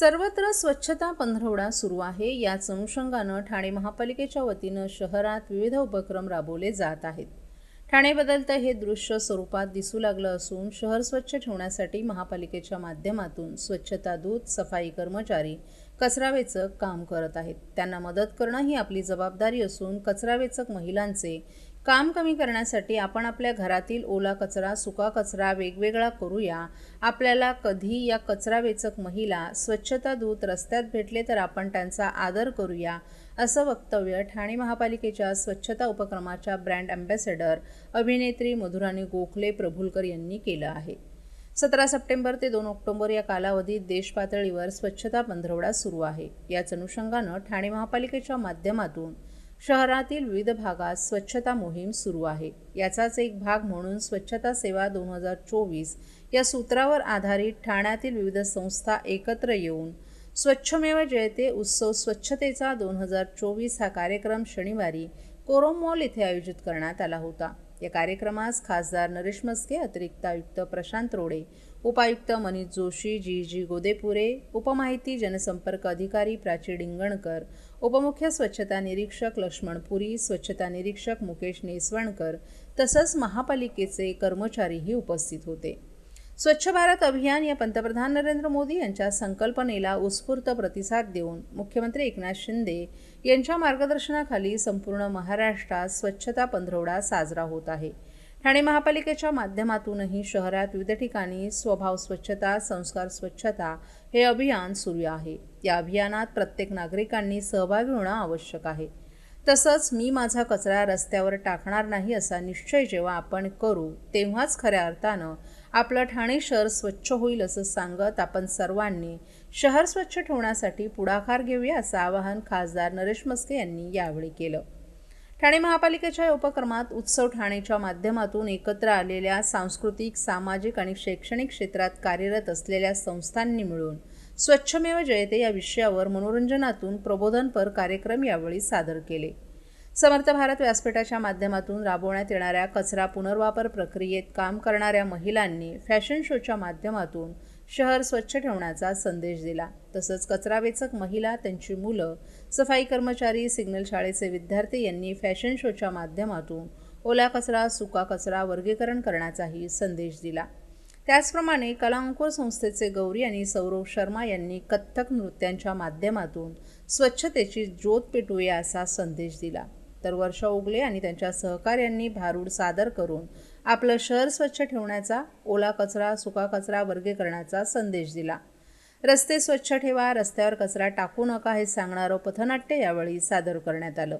सर्वत्र स्वच्छता पंधरवडा सुरू आहे. याच अनुषंगानं ठाणे महापालिकेच्या वतीनं शहरात विविध उपक्रम राबवले जात आहेत. ठाणे बदलतं हे दृश्य स्वरूपात दिसू लागलं असून शहर स्वच्छ ठेवण्यासाठी महापालिकेच्या माध्यमातून स्वच्छता दूत सफाई कर्मचारी कचरावेचक काम करत आहेत. त्यांना मदत करणं ही आपली जबाबदारी असून कचरावेचक महिलांचे काम कमी करण्यासाठी आपण आपल्या घरातील ओला कचरा सुका कचरा वेगवेगळा करूया. आपल्याला कधी या कचरावेचक महिला स्वच्छता दूत रस्त्यात भेटले तर आपण त्यांचा आदर करूया असं वक्तव्य ठाणे महापालिकेच्या स्वच्छता उपक्रमाच्या ब्रँड अँबॅसेडर अभिनेत्री मधुराणी गोखले प्रभुलकर यांनी केलं आहे. सतरा सप्टेंबर ते दोन ऑक्टोबर या कालावधीत देशपातळीवर स्वच्छता पंधरवडा सुरू आहे. याच अनुषंगानं ठाणे महापालिकेच्या माध्यमातून शहरातील विविध भागात स्वच्छता मोहीम सुरू आहे. याचाच एक भाग म्हणून स्वच्छता सेवा दोन हजार चोवीस या सूत्रावर आधारित ठाण्यातील विविध संस्था एकत्र येऊन स्वच्छमेव जयते उत्सव स्वच्छतेचा दोन हजार चोवीस हा कार्यक्रम शनिवारी कोरोम मॉल येथे आयोजित करण्यात आला होता. या कार्यक्रमास खासदार नरेश मस्के अतिरिक्त आयुक्त प्रशांत रोडे उपायुक्त मनीष जोशी जी जी गोदेपुरे उपमाहिती जनसंपर्क अधिकारी प्राची डिंगणकर उपमुख्य स्वच्छता निरीक्षक लक्ष्मण पुरी स्वच्छता निरीक्षक मुकेश नेसवणकर तसंच महापालिकेचे कर्मचारीही उपस्थित होते. स्वच्छ भारत अभियान या पंतप्रधान नरेंद्र मोदी यांच्या संकल्पनेला उत्स्फूर्त प्रतिसाद देऊन मुख्यमंत्री एकनाथ शिंदे यांच्या मार्गदर्शनाखाली संपूर्ण महाराष्ट्रात स्वच्छता पंधरवडा साजरा होत आहे. ठाणे महापालिकेच्या माध्यमातूनही शहरात विविध ठिकाणी स्वभाव स्वच्छता संस्कार स्वच्छता हे अभियान सुरू आहे. या अभियानात प्रत्येक नागरिकांनी सहभागी होणं आवश्यक आहे. तसंच मी माझा कचरा रस्त्यावर टाकणार नाही असा निश्चय जेव्हा आपण करू तेव्हाच खऱ्या अर्थानं आपलं ठाणे शहर स्वच्छ होईल असं सांगत आपण सर्वांनी शहर स्वच्छ ठेवण्यासाठी पुढाकार घेऊया असं आवाहन खासदार नरेश मस्के यांनी यावेळी केलं. ठाणे महापालिकेच्या या उपक्रमात उत्सव ठाणेच्या माध्यमातून एकत्र आलेल्या सांस्कृतिक सामाजिक आणि शैक्षणिक क्षेत्रात कार्यरत असलेल्या संस्थांनी मिळून स्वच्छमेव जयते या विषयावर मनोरंजनातून प्रबोधनपर कार्यक्रम यावेळी सादर केले. समर्थ भारत व्यासपीठाच्या माध्यमातून राबवण्यात येणाऱ्या कचरा पुनर्वापर प्रक्रियेत काम करणाऱ्या महिलांनी फॅशन शोच्या माध्यमातून शहर स्वच्छ ठेवण्याचा संदेश दिला. तसंच कचरावेचक महिला त्यांची मुलं सफाई कर्मचारी सिग्नल शाळेचे विद्यार्थी यांनी फॅशन शोच्या माध्यमातून ओला कचरा सुका कचरा वर्गीकरण करण्याचाही संदेश दिला. त्याचप्रमाणे कलांकुर संस्थेचे गौरी आणि सौरव शर्मा यांनी कथ्थक नृत्यांच्या माध्यमातून स्वच्छतेची ज्योत पेटूया असा संदेश दिला. तर वर्षा उगले आणि त्यांच्या सहकार्यांनी भारूड सादर करून आपलं शहर स्वच्छ ठेवण्याचा ओला कचरा सुका कचरा वर्गीकरणाचा संदेश दिला. रस्ते स्वच्छ ठेवा रस्त्यावर कचरा टाकू नका हे सांगणारं पथनाट्य यावेळी सादर करण्यात आलं.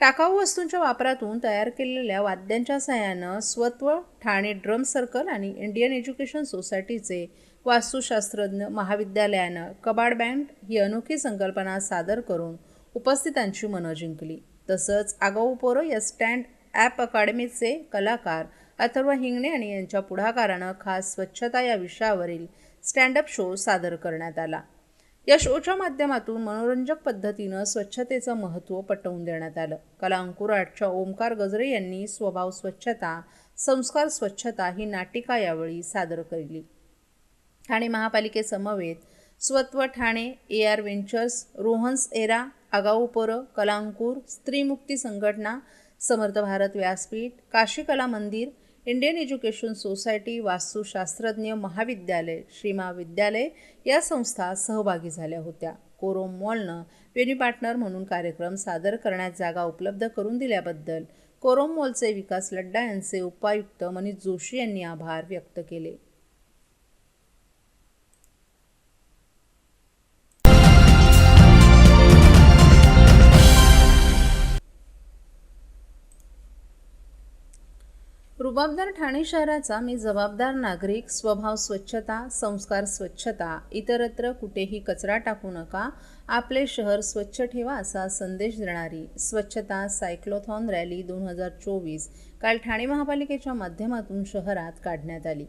टाकाऊ वस्तूंच्या वापरातून तयार केलेल्या वाद्यांच्या सहाय्यानं स्वत्व ठाणे ड्रम सर्कल आणि इंडियन एज्युकेशन सोसायटीचे वास्तुशास्त्रज्ञ महाविद्यालयानं कबाड बँड ही अनोखी संकल्पना सादर करून उपस्थितांची मनं जिंकली. तसंच आगाऊ पोरो या स्टँड ॲप अकाडमीचे कलाकार अथर्व हिंगणे आणि यांच्या पुढाकारानं खास स्वच्छता या विषयावरील स्टँडअप शो सादर करण्यात आला. या शोच्या माध्यमातून मनोरंजक पद्धतीनं स्वच्छतेचं महत्त्व पटवून देण्यात आलं. कला अंकुराटच्या ओमकार गजरे यांनी स्वभाव स्वच्छता संस्कार स्वच्छता ही नाटिका यावेळी सादर केली. Thane महापालिकेसमवेत Swatva Thane A R ventures Rohans era आगाऊ पोरं स्त्रीमुक्ती संघटना समर्थ भारत व्यासपीठ काशी कला मंदिर इंडियन एज्युकेशन सोसायटी वास्तुशास्त्रज्ञ महाविद्यालय श्रीमा विद्यालय या संस्था सहभागी झाल्या होत्या. कोरोम मॉलनं वेन्यू पार्टनर म्हणून कार्यक्रम सादर करण्यात जागा उपलब्ध करून दिल्याबद्दल कोरोम मॉलचे विकास लड्डा यांचे उपायुक्त मनीष जोशी यांनी आभार व्यक्त केले. रुबाबदार ठाणे शहराचा मी जबाबदार नागरिक स्वभाव स्वच्छता संस्कार स्वच्छता इतरत्र कुठेही कचरा टाकू नका आपले शहर स्वच्छ ठेवा असा संदेश देणारी स्वच्छता सायक्लोथॉन रॅली दोन हजार चोवीस काल ठाणे महापालिकेच्या माध्यमातून शहरात काढण्यात आली.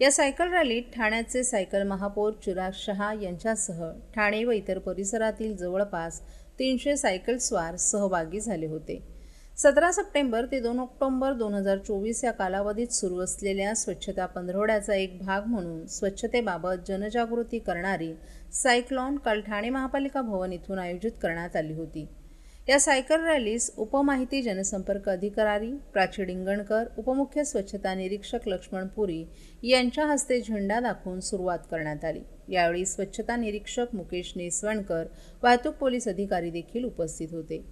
या सायकल रॅलीत ठाण्याचे सायकल महापौर चिराग शहा यांच्यासह ठाणे व इतर परिसरातील जवळपास तीनशे सायकल स्वार सहभागी झाले होते. सतरा सप्टेंबर ते दोन ऑक्टोबर दोन हजार चोवीस या कालावधीत सुरू असलेल्या स्वच्छता पंधरवड्याचा एक भाग म्हणून स्वच्छतेबाबत जनजागृती करणारी सायक्लॉन काल ठाणे महापालिका भवन इथून आयोजित करण्यात आली होती. या सायकल रॅलीस उपमाहिती जनसंपर्क अधिकारी प्राची डिंगणकर उपमुख्य स्वच्छता निरीक्षक लक्ष्मण पुरी यांच्या हस्ते झेंडा दाखवून सुरुवात करण्यात आली. यावेळी स्वच्छता निरीक्षक मुकेश नेसवणकर वाहतूक पोलीस अधिकारी देखील उपस्थित होते.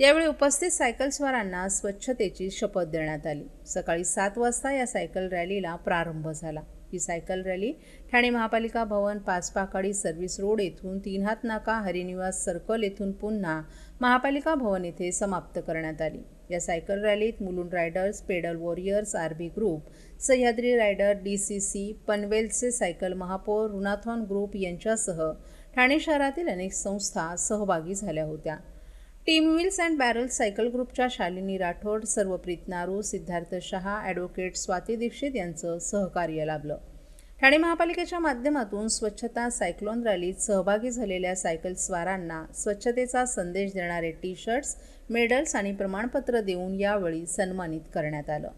यावेळी उपस्थित सायकलस्वारांना स्वच्छतेची शपथ देण्यात आली. सकाळी सात वाजता या सायकल रॅलीला प्रारंभ झाला. ही सायकल रॅली ठाणे महापालिका भवन पाचपाकाडी सर्व्हिस रोड येथून तीन हात नाका हरिनिवास सर्कल येथून पुन्हा महापालिका भवन येथे समाप्त करण्यात आली. या सायकल रॅलीत Mulund riders pedal warriors RB group Sahyadri rider D C C पनवेलचे cycle महापौर रुनाथॉन ग्रुप यांच्यासह ठाणे शहरातील अनेक संस्था सहभागी झाल्या होत्या. Team wheels and barrels cycle ग्रुपच्या शालिनी राठोड सर्वप्रीत नारू सिद्धार्थ शहा ॲडव्होकेट स्वाती दीक्षित यांचं सहकार्य लाभलं. ठाणे महापालिकेच्या माध्यमातून स्वच्छता सायक्लोन रॅलीत सहभागी झालेल्या सायकल स्वारांना स्वच्छतेचा संदेश देणारे टी शर्ट्स मेडल्स आणि प्रमाणपत्र देऊन यावेळी सन्मानित करण्यात आलं.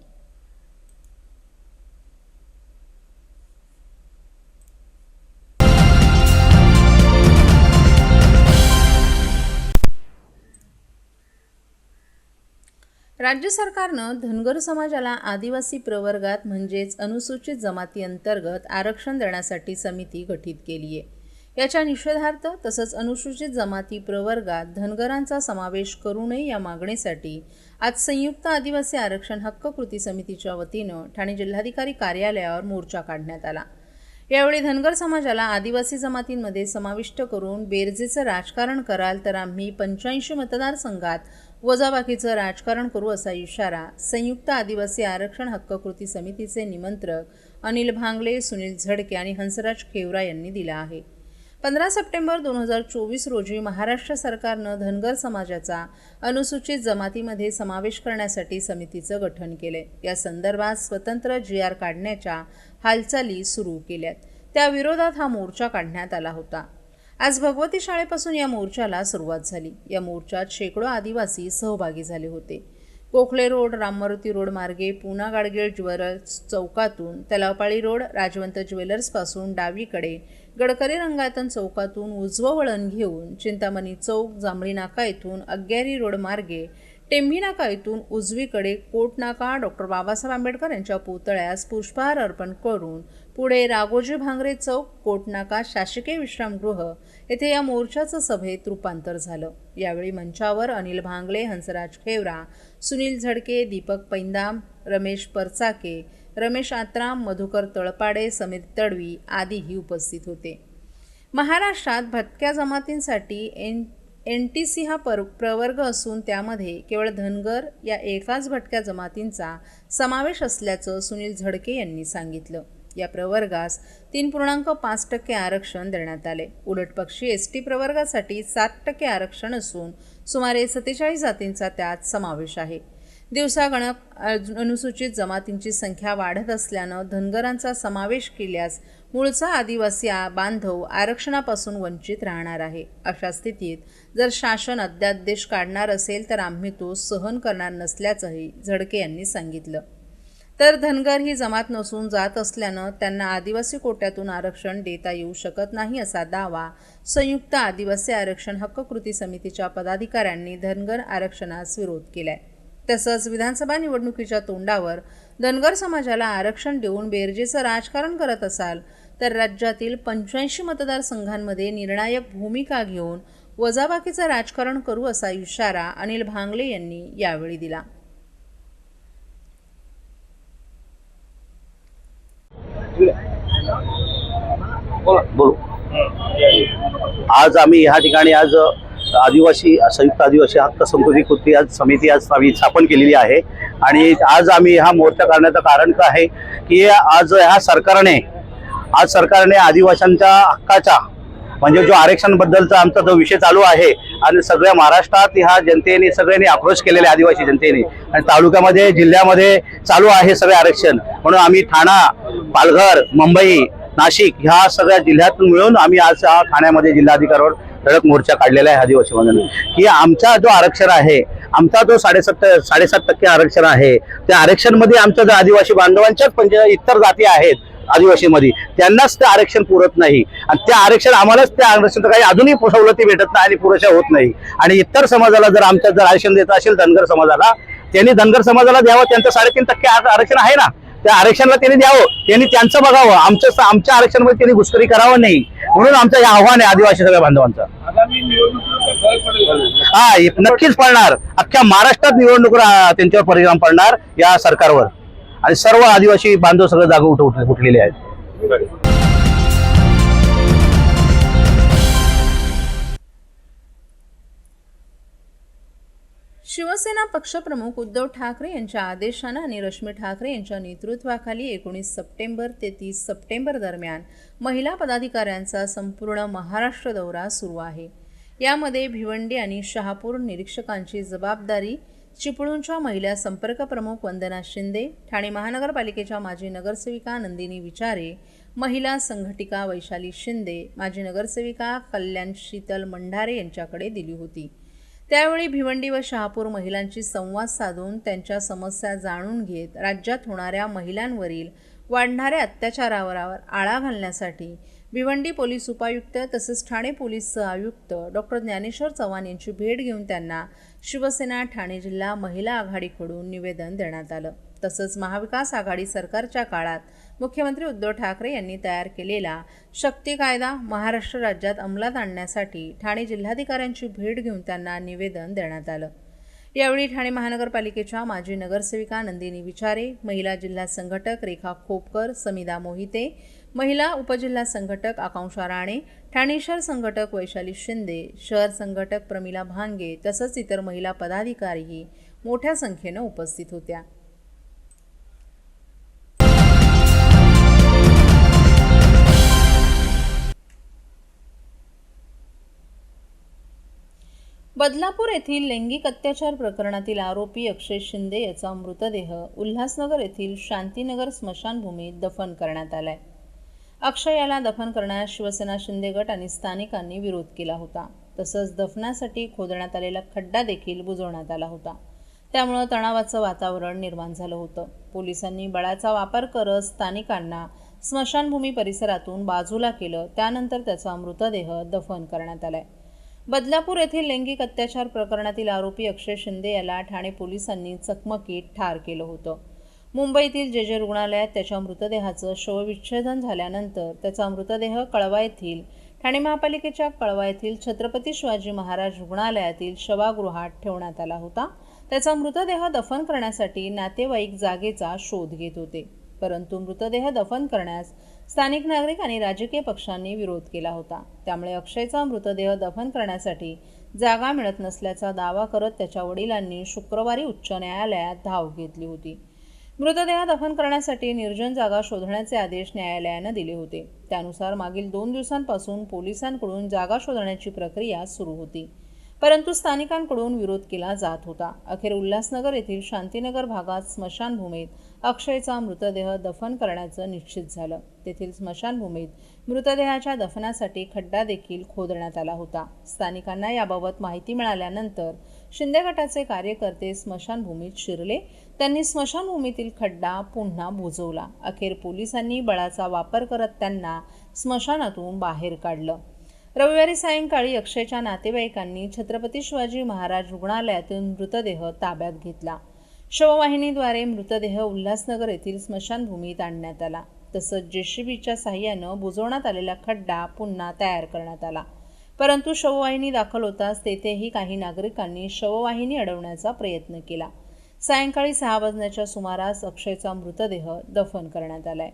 राज्य सरकारनं धनगर समाजाला आदिवासी प्रवर्गात म्हणजेच अनुसूचित जमाती अंतर्गत आरक्षण देण्यासाठी समिती गठीत केली आहे याच्या निषेधार्थ तसंच अनुसूचित जमाती प्रवर्गात धनगरांचा समावेश करू नये या मागणीसाठी आज संयुक्त आदिवासी आरक्षण हक्क कृती समितीच्या वतीनं ठाणे जिल्हाधिकारी कार्यालयावर मोर्चा काढण्यात आला. यावेळी धनगर समाजाला आदिवासी जमातींमध्ये समाविष्ट करून बेरजेचं राजकारण कराल तर आम्ही पंच्याऐंशी मतदारसंघात वजाबाकीचं राजकारण करू असा इशारा संयुक्त आदिवासी आरक्षण हक्क कृती समितीचे निमंत्रक अनिल भांगले सुनील झडके आणि हंसराज खेवरा यांनी दिला आहे. पंधरा सप्टेंबर दोन हजार चोवीस रोजी महाराष्ट्र सरकारनं धनगर समाजाचा अनुसूचित जमातीमध्ये समावेश करण्यासाठी समितीचं गठन केलंय या संदर्भात स्वतंत्र जी आर काढण्याच्या हालचाली सुरू केल्यात. त्या विरोधात हा मोर्चा काढण्यात आला होता. आज भगवती शाळेपासून या मोर्चाला सुरुवात झाली. या मोर्चात शेकडो आदिवासी सहभागी झाले होते. गोखले रोड राममारुती रोड मार्गे पुना गाडगीळ ज्वेलर्स चौकातून तलावपाळी रोड राजवंत ज्वेलर्सपासून डावीकडे गडकरी रंगायतन चौकातून उजवं वळण घेऊन चिंतामणी चौक जांभळी नाका येथून अग्यारी रोड मार्गे टेंभी नाका येथून उजवीकडे कोट नाका डॉक्टर बाबासाहेब आंबेडकर यांच्या पुतळ्यास पुष्पहार अर्पण करून पुढे राघोजी भांगरे चौक कोटनाका शासकीय विश्रामगृह येथे या मोर्चाचं सभेत रूपांतर झालं. यावेळी मंचावर अनिल भांगले हंसराज खेवरा सुनील झडके दीपक पैंदाम रमेश परचाके रमेश आत्राम मधुकर तळपाडे समित तडवी आदीही उपस्थित होते. महाराष्ट्रात भटक्या जमातींसाठी एन एन टी सी हा पर प्रवर्ग असून त्यामध्ये केवळ धनगर या एकाच भटक्या जमातींचा समावेश असल्याचं सुनील झडके यांनी सांगितलं. या प्रवर्गास तीन पूर्णांक पाच टक्के आरक्षण देण्यात आले. उलटपक्षी एस टी प्रवर्गासाठी सात टक्के आरक्षण असून सुमारे सत्तेचाळीस जातींचा त्यात समावेश आहे. दिवसागणक अनुसूचित जमातींची संख्या वाढत असल्यानं धनगरांचा समावेश केल्यास मूळचा आदिवासी बांधव आरक्षणापासून वंचित राहणार आहे. अशा स्थितीत जर शासन अध्यादेश काढणार असेल तर आम्ही तो सहन करणार नसल्याचंही झडके यांनी सांगितलं. तर धनगर ही जमात नसून जात असल्यानं त्यांना आदिवासी कोट्यातून आरक्षण देता येऊ शकत नाही असा दावा संयुक्त आदिवासी आरक्षण हक्क कृती समितीच्या पदाधिकाऱ्यांनी धनगर आरक्षणास विरोध केलाय. तसंच विधानसभा निवडणुकीच्या तोंडावर धनगर समाजाला आरक्षण देऊन बेरजेचं राजकारण करत असाल तर राज्यातील पंच्याऐंशी मतदारसंघांमध्ये निर्णायक भूमिका घेऊन वजाबाकीचं राजकारण करू असा इशारा अनिल भांगले यांनी यावेळी दिला. बोलू. आज आम्ही ह्या ठिकाणी आज आदिवासी संयुक्त आदिवासी हक्क संस्कृती कृती आज समिती आज आम्ही स्थापन केलेली आहे. आणि आज आम्ही हा मोर्चा करण्याचं कारण काय आहे की आज ह्या सरकारने आज सरकारने आदिवाशांच्या हक्काच्या म्हणजे जो आरक्षण बद्दलचा आमचा जो विषय चालू आहे आणि सगळ्या महाराष्ट्रात ह्या जनतेने सगळ्यांनी अप्रोच केलेले आदिवासी जनतेने. आणि तालुक्यामध्ये जिल्ह्यामध्ये चालू आहे सगळे आरक्षण. म्हणून आम्ही ठाणा पालघर मुंबई नाशिक ह्या सगळ्या जिल्ह्यातून मिळून आम्ही आज ठाण्यामध्ये जिल्हाधिकाऱ्यावर धडक मोर्चा काढलेला आहे आदिवासी म्हणून की आमचा जो आरक्षण आहे आमचा जो साडेसात साडेसात टक्के आरक्षण आहे त्या आरक्षणमध्ये आमच्या जो आदिवासी बांधवांच्याच पंच इतर जाती आहेत आदिवासीमध्ये. त्यांनाच ते आरक्षण पुरत नाही. आणि त्या आरक्षण आम्हालाच त्या आरक्षण काही अजूनही सवलती भेटत नाही आणि पुरेशा होत नाही. आणि इतर समाजाला जर आमच्या जर आरक्षण देत असेल धनगर समाजाला त्यांनी धनगर समाजाला द्यावं त्यांचं साडेतीन टक्के आर- आरक्षण आहे ना. त्या आरक्षणाला त्यांनी द्यावं. त्यांनी त्यांचं बघावं. आमच्या आमच्या आरक्षणामध्ये त्यांनी घुसखोरी करावं नाही. म्हणून आमचं हे आव्हान आहे आदिवासी सगळ्या बांधवांचं. हा नक्कीच पडणार. अख्ख्या महाराष्ट्रात निवडणूक त्यांच्यावर परिणाम पडणार या सरकारवर. आणि सर्व आदिवासी बांधव सगळं जागा उठ उठ- उठलेले आहेत. शिवसेना पक्षप्रमुख उद्धव ठाकरे यांच्या आदेशानं आणि रश्मी ठाकरे यांच्या नेतृत्वाखाली एकोणीस सप्टेंबर ते तीस सप्टेंबर दरम्यान महिला पदाधिकाऱ्यांचा संपूर्ण महाराष्ट्र दौरा सुरू आहे. यामध्ये भिवंडी आणि शहापूर निरीक्षकांची जबाबदारी चिपळूणच्या महिला संपर्क प्रमुख वंदना शिंदे ठाणे महानगरपालिकेच्या माजी नगरसेविका नंदिनी विचारे महिला संघटिका वैशाली शिंदे माजी नगरसेविका कल्याण शीतल मंढारे यांच्याकडे दिली होती. त्यावेळी भिवंडी व शहापूर महिलांशी संवाद साधून त्यांच्या समस्या जाणून घेत राज्यात होणाऱ्या महिलांवरील वाढणाऱ्या अत्याचारावर आळा घालण्यासाठी भिवंडी पोलीस उपायुक्त तसेच ठाणे पोलीस आयुक्त डॉक्टर ज्ञानेश्वर चव्हाण यांची भेट घेऊन त्यांना शिवसेना ठाणे जिल्हा महिला आघाडीकडून निवेदन देण्यात आलं. तसंच महाविकास आघाडी सरकारच्या काळात मुख्यमंत्री उद्धव ठाकरे यांनी तयार केलेला शक्ती कायदा महाराष्ट्र राज्यात अंमलात आणण्यासाठी ठाणे जिल्हाधिकाऱ्यांची भेट घेऊन त्यांना निवेदन देण्यात आलं. यावेळी ठाणे महानगरपालिकेच्या माजी नगरसेविका नंदिनी विचारे महिला जिल्हा संघटक रेखा खोपकर समिदा मोहिते महिला उपजिल्हा संघटक आकांक्षा राणे ठाणे शहर संघटक वैशाली शिंदे शहर संघटक प्रमिला भांगे तसंच इतर महिला पदाधिकारीही मोठ्या संख्येनं उपस्थित होत्या. बदलापूर येथील लैंगिक अत्याचार प्रकरणातील आरोपी अक्षय शिंदे याचा मृतदेह उल्हासनगर येथील शांतीनगर स्मशानभूमीत दफन करण्यात आलाय. अक्षय याला दफन करण्यास शिवसेना शिंदे गट आणि स्थानिकांनी विरोध केला होता. तसंच दफनासाठी खोदण्यात आलेला खड्डा देखील बुजवण्यात आला होता. त्यामुळं तणावाचं वातावरण निर्माण झालं होतं. पोलिसांनी बळाचा वापर करत स्थानिकांना स्मशानभूमी परिसरातून बाजूला केलं. त्यानंतर त्याचा मृतदेह दफन करण्यात आलाय. बदलापूर येथील लैंगिक अत्याचार प्रकरणातील आरोपी अक्षय शिंदे याला ठाणे पोलिसांनी चकमकीत ठार केलं होतं. मुंबईतील जे जे रुग्णालयात त्याच्या मृतदेहाचं शवविच्छेदन झाल्यानंतर त्याचा मृतदेह कळवा येथील ठाणे महापालिकेच्या कळवा येथील छत्रपती शिवाजी महाराज रुग्णालयातील शवागृहात ठेवण्यात आला होता. त्याचा मृतदेह दफन करण्यासाठी नातेवाईक जागेचा शोध घेत होते. परंतु मृतदेह दफन करण्यास स्थानिक नागरिक आणि राजकीय पक्षांनी विरोध केला होता. त्यामुळे अक्षयचा मृतदेह दफन करण्यासाठी जागा मिळत नसल्याचा दावा करत त्याच्या वडिलांनी शुक्रवारी उच्च न्यायालयात धाव घेतली होती. मृतदेह दफन करण्यासाठी निर्जन जागा शोधण्याचे आदेश न्यायालयानं दिले होते. त्यानुसार मागील दोन दिवसांपासून पोलिसांकडून जागा शोधण्याची प्रक्रिया सुरू होती. परंतु स्थानिकांकडून विरोध केला जात होता. अखेर उल्हासनगर येथील शांतीनगर भागात स्मशानभूमीत अक्षयचा मृतदेह दफन करण्याचं निश्चित झालं. तेथील स्मशानभूमीत मृतदेहाच्या दफनासाठी खड्डा देखील खोदण्यात आला होता. स्थानिकांना याबाबत माहिती मिळाल्यानंतर शिंदे गटाचे कार्यकर्ते स्मशानभूमीत शिरले. त्यांनी स्मशानभूमीतील खड्डा पुन्हा बुजवला. अखेर पोलिसांनी बळाचा वापर करत त्यांना स्मशानातून बाहेर काढलं. रविवारी सायंकाळी अक्षयच्या नातेवाईकांनी छत्रपती शिवाजी महाराज रुग्णालयातून मृतदेह ताब्यात घेतला. शववाहिनीद्वारे मृतदेह उल्हासनगर येथील स्मशानभूमीत आणण्यात आला. तसंच जेसीबीच्या साह्यानं बुजवण्यात आलेला खड्डा पुन्हा तयार करण्यात आला. परंतु शववाहिनी दाखल होताच तेथेही काही नागरिकांनी शववाहिनी अडवण्याचा प्रयत्न केला. सायंकाळी सहा वाजण्याच्या सुमारास अक्षयचा मृतदेह दफन करण्यात आलाय.